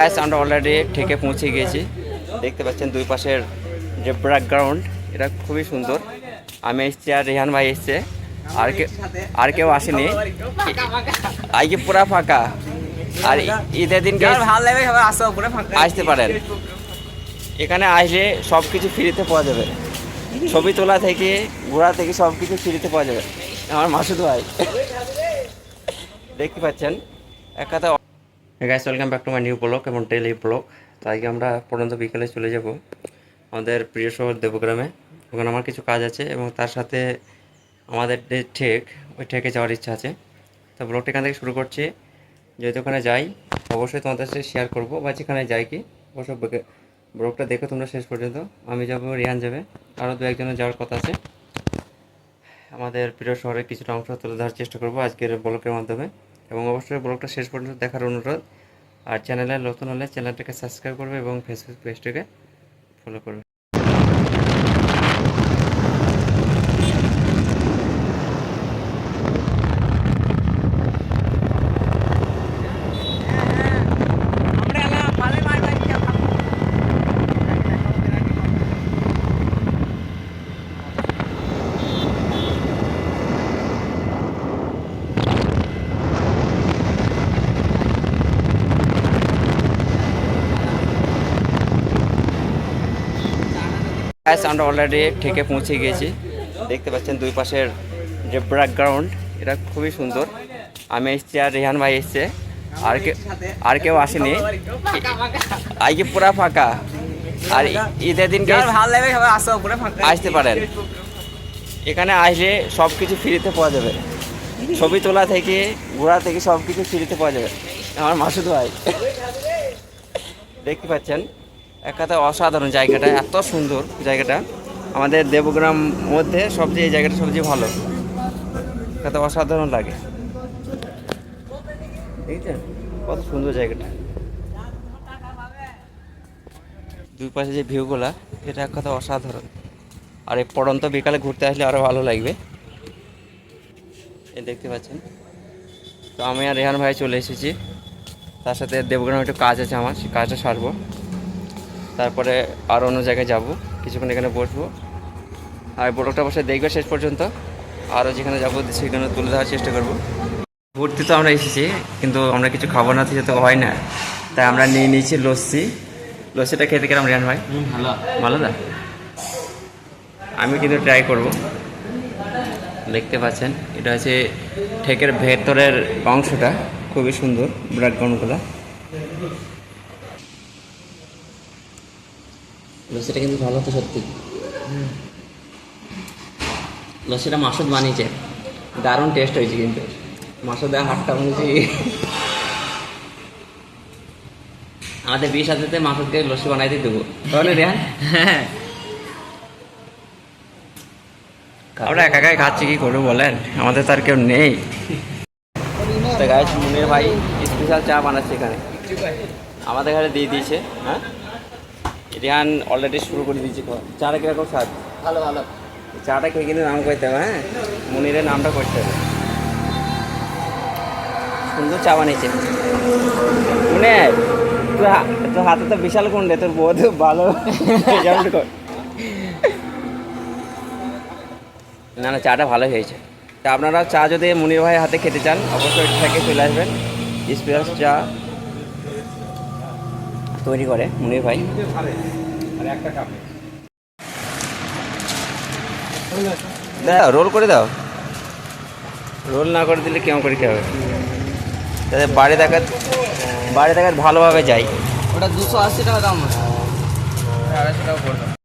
Gas আমরা already ঠেকে পৌঁছে গিয়েছি। দেখতে পাচ্ছেন দুই পাশের যে ব্যাকগ্রাউন্ড এটা খুবই সুন্দর। আমি এসছি আর রেহান ভাই এসছে। আর কে আর কেউ আসেনি। আজকে পুরা ফাঁকা? আর ঈদের দিনকে ফাঁকা। আসতে পারেন। এখানে আসলে সব কিছু ফ্রিতে পাওয়া যাবে। ছবি তোলা থেকে ঘোরা থেকে সব কিছু ফ্রিতে পাওয়া যাবে। আমার মাসুদ ভাই। দেখতে পাচ্ছেন? এক কথা guys welcome back to my new blog এবং ডেলি ব্লগ তো আজকে আমরা পর্যন্ত বিকেলে চলে যাব আমাদের প্রিয় শহর দেবগ্রামে। ওখানে আমার কিছু কাজ আছে এবং তার সাথে আমাদের যে ঠেক ওই ঠেকে যাওয়ার ইচ্ছা আছে। তো ব্লগটা এখান থেকে শুরু করছি। যদি ওখানে যাই, অবশ্যই তোমাদের সাথে শেয়ার করব। বা যেখানে যাই কি, অবশ্যই ব্লগটা দেখো তোমরা শেষ পর্যন্ত। আমি যাব রিয়ান যাবে। আরও দু একজনের যাওয়ার কথা আছে। আমাদের প্রিয় শহরে কিছুটা অংশ তুলে ধরার চেষ্টা করব আজকের ব্লগের মাধ্যমে। এবং অবশ্যই ব্লগটা শেষ পর্যন্ত দেখার অনুরোধ। আর চ্যানেলে নতুন হলে চ্যানেলটাকে সাবস্ক্রাইব করবে এবং ফেসবুক পেজটাকে ফলো করবে আমরা এলাম ভালো মার ভাই গ্যাস আমরা অলরেডি ঠেকে পৌঁছে গিয়েছি। দেখতে পাচ্ছেন দুই পাশের যে ব্যাকগ্রাউন্ড এটা খুবই সুন্দর। আমি এসছি আর রেহান ভাই এসছে। আর কে আর কেউ আসেনি। আজকে পুরা ফাঁকা? আর ঈদের দিনকে ফাঁকা। আসতে পারেন। এখানে আসলে সব কিছু ফ্রিতে পাওয়া যাবে। ছবি তোলা থেকে ঘোরা থেকে সব কিছু ফ্রিতে পাওয়া যাবে। আমার মাসুদ ভাই। দেখতে পাচ্ছেন এক কথা অসাধারণ জায়গাটা, এত সুন্দর জায়গাটা। আমাদের দেবগ্রাম মধ্যে সবচেয়ে এই জায়গাটা সবচেয়ে ভালো। কথা অসাধারণ লাগে। কত সুন্দর জায়গাটা। দুই পাশে যে ভিউগুলা এটা এক কথা অসাধারণ। আর এই পড়ন্ত বিকালে ঘুরতে আসলে আরও ভালো লাগবে। এই দেখতে পাচ্ছেন। তো আমি আর রেহান ভাই চলে এসেছি। তার সাথে দেবগ্রামে একটু কাজ আছে আমার সেই কাজটা সারবো। তারপরে আর অন্য জায়গায় যাব কিছুক্ষণ এখানে বসবো। আর ব্লগটা বসে দেখবে শেষ পর্যন্ত। আরও যেখানে যাব সেখানে তুলে ধরার চেষ্টা করব। ঘুরতে তো আমরা এসেছি কিন্তু আমরা কিছু খাব না তো হয় না। তাই আমরা নিয়ে নিয়েছি লস্যি। লস্যিটা খেতে কেরাম রেহান ভাই? ভালো। ভালো দা আমি কিন্তু ট্রাই করব। দেখতে পাচ্ছেন এটা হচ্ছে ঠেকের ভেতরের অংশটা। খুবই সুন্দর ব্যাকগ্রাউন্ডগুলো লস্যিটা কিন্তু ভালো তো সত্যি। লস্যিটা মাসুদ বানিয়েছে। দারুণ টেস্ট হয়েছে কিন্তু। মাসুদের হাতটা বানিয়েছি। আমাদের বিয়ে সাথে মাসুদকে লস্যি দিয়ে দেবো। তাহলে রেহান? হ্যাঁ। আমরা একা একাই খাচ্ছি কি করব বলেন? আমাদের তো আর কেউ নেই। তো গাছ মুনির ভাই স্পেশাল চা বানাচ্ছে এখানে। আমাদের ঘরে দিয়ে দিয়েছে হ্যাঁ? রিহান অলরেডি শুরু করে দিয়েছি। চাটা কীরকম স্বাদ? ভালো ভালো। চাটা খেয়ে কিন্তু নাম করতে হবে হ্যাঁ? মুনিরের নামটা করতে হবে। সুন্দর চা বানিয়েছে। মুনির তোর তোর হাতে তো বিশাল কোন রে তোর বোধ ভালো। রেজাল্ট কর? না না চাটা ভালো হয়েছে। তা আপনারা চা যদি মুনির ভাইয়ের হাতে খেতে চান অবশ্যই থেকে চলে আসবেন। স্পেশাল চা। তৈরি করে মুনির ভাই। দাও রোল করে দাও। রোল না করে দিলে কেমন করে কে হবে? তাদের বাড়ি দেখাত বাড়ি দেখাত ভালোভাবে যাই ওটা দুশো আশি টাকা দাম আড়াইশো টাকা করে দাও।